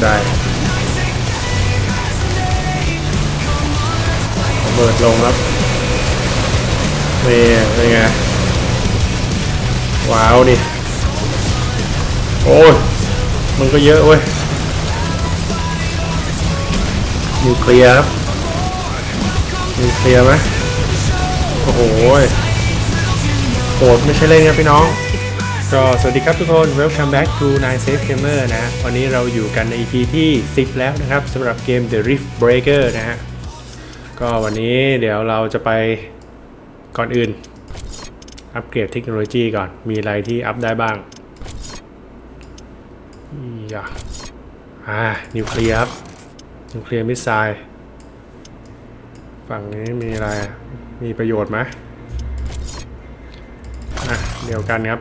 ใจระเบิดลงครับนี่เป็นไง ว้าวดิ โอ้ย มันก็เยอะเว้ยนิวเคลียร์ครับนิวเคลียร์ไหมโอ้โหโหดไม่ใช่เล่นครับพี่น้อง ก็สวัสดีครับทุกคน welcome back to Nine Safe Gamer นะ วันนี้เราอยู่กันใน EP ที่ 10 แล้วนะครับสำหรับเกม The Rift Breaker นะฮะ ก็วันนี้เดี๋ยวเราจะไปก่อนอื่น อัปเกรดเทคโนโลยีก่อน มีอะไรที่อัพได้บ้างอียะอ่า นิวเคลียร์นิวเคลียร์มิสไซล์ฝั่งนี้มีอะไร มีประโยชน์ไหมอะเดียวกันครับ